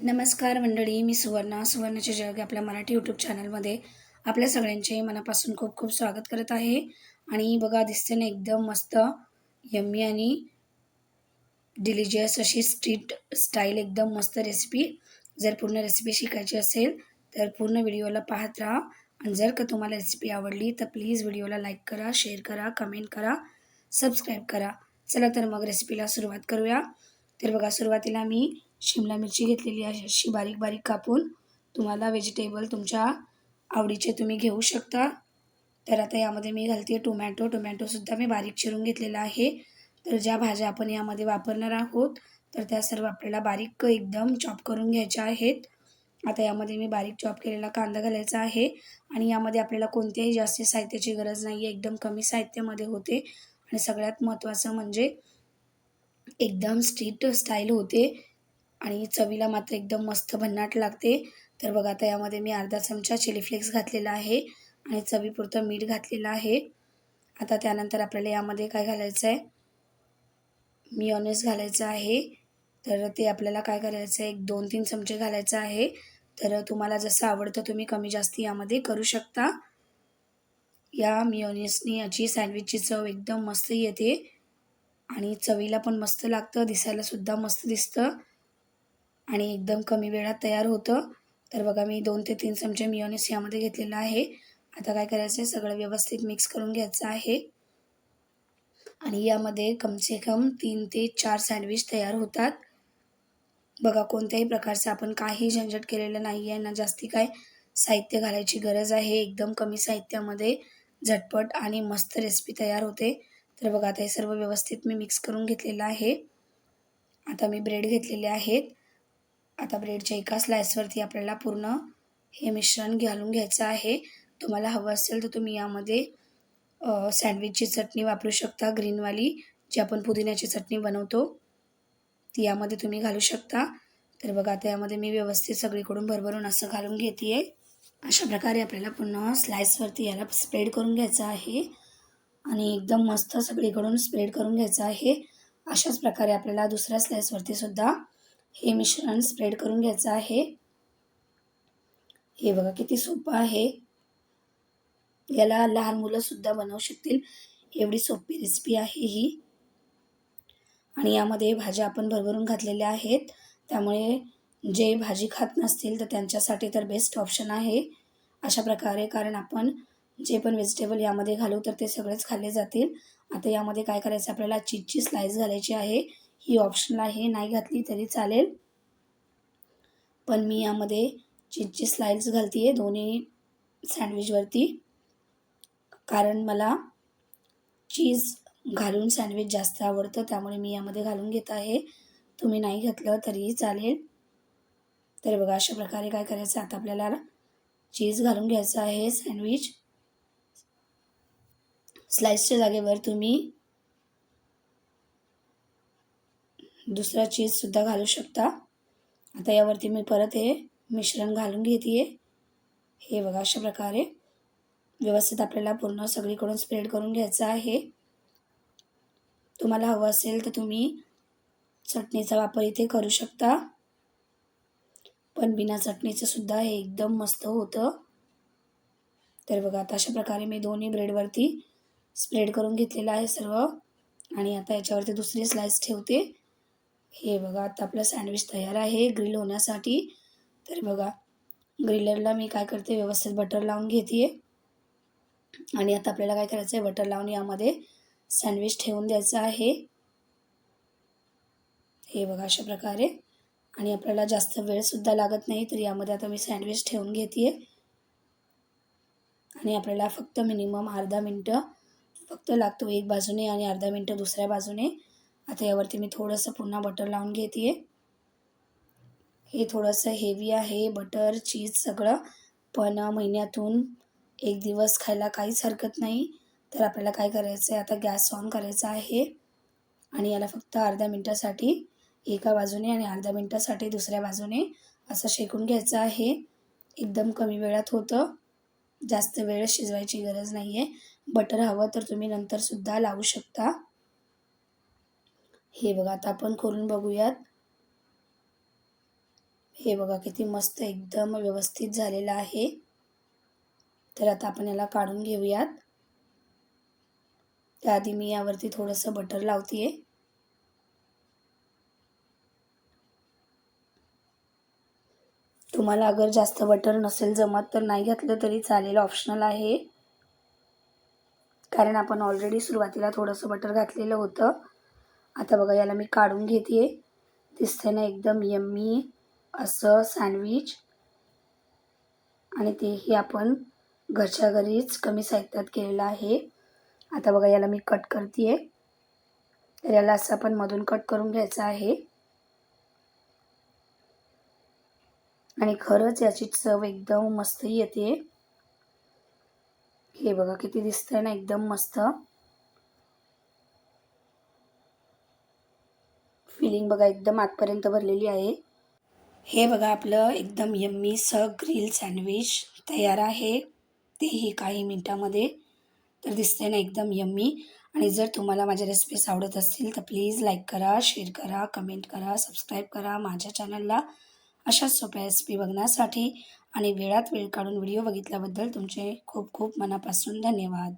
नमस्कार मंडळी मी सुवर्णा. सुवर्णाचे जग आपल्या मराठी यूट्यूब चॅनलमध्ये आपल्या सगळ्यांचे मनापासून खूप खूप स्वागत करत आहे. आणि बघा दिसते ना एकदम मस्त यम्मी आणि डिलिजियस अशी स्ट्रीट स्टाईल एकदम मस्त रेसिपी जर पूर्ण रेसिपी शिकायची असेल तर पूर्ण व्हिडिओला पाहत राहा. आणि जर का तुम्हाला रेसिपी आवडली तर प्लीज व्हिडिओला लाईक करा शेअर करा कमेंट करा सबस्क्राईब करा. चला तर मग रेसिपीला सुरुवात करूया. तर बघा सुरुवातीला मी शिमला मिरची घेतलेली आहे. अशी बारीक बारीक कापून तुम्हाला व्हेजिटेबल तुमच्या आवडीचे तुम्ही घेऊ शकता. तर आता यामध्ये मी घालते टोमॅटो टोमॅटोसुद्धा मी बारीक चिरून घेतलेला आहे. तर ज्या भाज्या आपण यामध्ये वापरणार आहोत तर त्या सर्व आपल्याला बारीक एकदम चॉप करून घ्यायच्या आहेत. आता यामध्ये मी बारीक चॉप केलेला कांदा घालायचा आहे. आणि यामध्ये आपल्याला कोणत्याही जास्त साहित्याची गरज नाही आहे एकदम कमी साहित्यामध्ये होते. आणि सगळ्यात महत्त्वाचं म्हणजे एकदम स्ट्रीट स्टाईल होते. आणि चवीला मात्र एकदम मस्त भन्नाट लागते. तर बघा आता यामध्ये मी अर्धा चमचा चिली फ्लेक्स घातलेला आहे आणि चवीपुरतं मीठ घातलेलं आहे. आता त्यानंतर आपल्याला यामध्ये काय घालायचं आहे मिओनेस घालायचं आहे. तर ते आपल्याला काय करायचं आहे एक दोन तीन चमचे घालायचं आहे. तर तुम्हाला जसं आवडतं तुम्ही कमी जास्त यामध्ये करू शकता. या मिओनेसनी याची सँडविचची चव एकदम मस्त येते. आणि चवीला पण मस्त लागतं दिसायलासुद्धा मस्त दिसतं. आणि एकदम कमी वेळात तयार होतं. तर बघा मी दोन ते तीन चमचे मिओनिस यामध्ये घेतलेलं आहे. आता काय करायचं आहे सगळं व्यवस्थित मिक्स करून घ्यायचं आहे. आणि यामध्ये कमसे कम तीन ते चार सँडविच तयार होतात. बघा कोणत्याही प्रकारचं आपण काही झंझट केलेलं नाही आहे ना जास्ती काय साहित्य घालायची गरज आहे. एकदम कमी साहित्यामध्ये झटपट आणि मस्त रेसिपी तयार होते. तर बघा आता हे सर्व व्यवस्थित मी मिक्स करून घेतलेलं आहे. आता मी ब्रेड घेतलेले आहेत. आता ब्रेडच्या एका स्लाइसवरती आपल्याला पूर्ण हे मिश्रण घालून घ्यायचं आहे. तुम्हाला हवं असेल तर तुम्ही यामध्ये सँडविचची चटणी वापरू शकता ग्रीनवाली जी आपण पुदिन्याची चटणी बनवतो. ती यामध्ये तुम्ही घालू शकता. तर बघा आता यामध्ये मी व्यवस्थित सगळीकडून भरभरून असं घालून घेते आहे अशा प्रकारे आपल्याला पुन्हा स्लाइसवरती याला स्प्रेड करून घ्यायचं आहे. आणि एकदम मस्त सगळीकडून स्प्रेड करून घ्यायचं आहे. अशाच प्रकारे आपल्याला दुसऱ्या स्लाइसवरती सुद्धा हे मिश्रण स्प्रेड करून घ्यायचं आहे. हे बघा किती सोपं आहे. याला लहान मुलंसुद्धा बनवू शकतील. एवढी सोपी रेसिपी आहे ही. आणि यामध्ये भाज्या आपण भरभरून घातलेल्या आहेत. त्यामुळे जे भाजी खात नसतील तर त्यांच्यासाठी तर बेस्ट ऑप्शन आहे. अशा प्रकारे कारण आपण जे पण व्हेजिटेबल यामध्ये घालू तर ते सगळेच खाल्ले जातील. आता यामध्ये काय करायचं? आपल्याला चीजची स्लाईस घालायची आहे. ही ऑप्शनल आहे. नाही घातली तरी चालेल. पण मी यामध्ये चीजची स्लाइस घालते आहे दोन्ही सँडविचवरती कारण मला चीज घालून सँडविच जास्त आवडतं त्यामुळे मी यामध्ये घालून घेत आहे. तुम्ही नाही घातलं तरीही चालेल. तर बघा अशा प्रकारे काय करायचं? आता आपल्याला चीज घालून घ्यायचं आहे सँडविच स्लाइसच्या जागेवर तुम्ही दुसरा चीजसुद्धा घालू शकता. आता यावरती मी परत हे मिश्रण घालून घेते हे बघा अशा प्रकारे. व्यवस्थित आपल्याला पूर्ण सगळीकडून स्प्रेड करून घ्यायचं आहे. तुम्हाला हवं असेल तर तुम्ही चटणीचा वापर इथे करू शकता. पण बिना चटणीचं सुद्धा हे एकदम मस्त होतं. तर बघा आता अशा प्रकारे मी दोन्ही ब्रेडवरती स्प्रेड करून घेतलेलं आहे सर्व. आणि आता याच्यावरती दुसरी स्लाइस ठेवते. हे बघा आता आपलं सँडविच तयार आहे ग्रिल होण्यासाठी. तर बघा ग्रिलरला मी काय करते व्यवस्थित बटर लावून घेते आणि आता आपल्याला काय करायचं आहे बटर लावून यामध्ये सँडविच ठेवून द्यायचं आहे. हे बघा अशा प्रकारे. आणि आपल्याला जास्त वेळसुद्धा लागत नाही तर यामध्ये आता मी सँडविच ठेवून घेते आणि आपल्याला फक्त मिनिमम अर्धा मिनटं फक्त लागतो एक बाजूने आणि अर्धा मिनटं दुसऱ्या बाजूने. आता यावरती मी थोडंसं पुन्हा बटर लावून घेते हे थोडंसं हेवी आहे बटर चीज सगळं. पण महिन्यातून एक दिवस खायला काहीच हरकत नाही. तर आपल्याला काय करायचं आहे आता गॅस ऑन करायचा आहे. आणि याला फक्त अर्ध्या मिनटासाठी एका बाजूने आणि अर्ध्या मिनटासाठी दुसऱ्या बाजूने असं शेकून घ्यायचं आहे. एकदम कमी वेळात होतं. जास्त वेळ शिजवायची गरज नाही आहे बटर हवं तर तुम्ही नंतरसुद्धा लावू शकता. हे बघा आता आपण खोलून बघूयात. हे बघा किती मस्त एकदम व्यवस्थित झालेलं आहे. तर आता आपण याला काढून घेऊयात. त्याआधी मी यावरती थोडंसं बटर लावते तुम्हाला अगर जास्त बटर नसेल जमत तर नाही घातलं तरी चालेल ऑप्शनल आहे. कारण आपण ऑलरेडी सुरुवातीला थोडंसं बटर घातलेलं होतं. आता बघा याला मी काढून घेते दिसते ना एकदम यम्मी असं सँडविच आणि तेही आपण घरच्या घरीच कमी साहित्यात केलेलं आहे. आता बघा याला मी कट करते तर याला असं आपण मधून कट करून घ्यायचं आहे. आणि खरंच याची चव एकदम मस्त येते. हे बघा किती दिसतंय ना एकदम मस्त. फिलिंग बघा एकदम आतपर्यंत भरलेली आहे. हे बघा आपलं एकदम यम्मी स ग्रिल सँडविच तयार आहे. तेही काही मिनटामध्ये. तर दिसते ना एकदम यम्मी. आणि जर तुम्हाला माझ्या रेसिपीज आवडत असतील तर प्लीज लाईक करा शेअर करा कमेंट करा सबस्क्राईब करा माझ्या चॅनलला अशाच सोप्या रेसिपी बघण्यासाठी आणि वेळात वेळ काढून व्हिडिओ बघितल्याबद्दल तुमचे खूप खूप मनापासून धन्यवाद.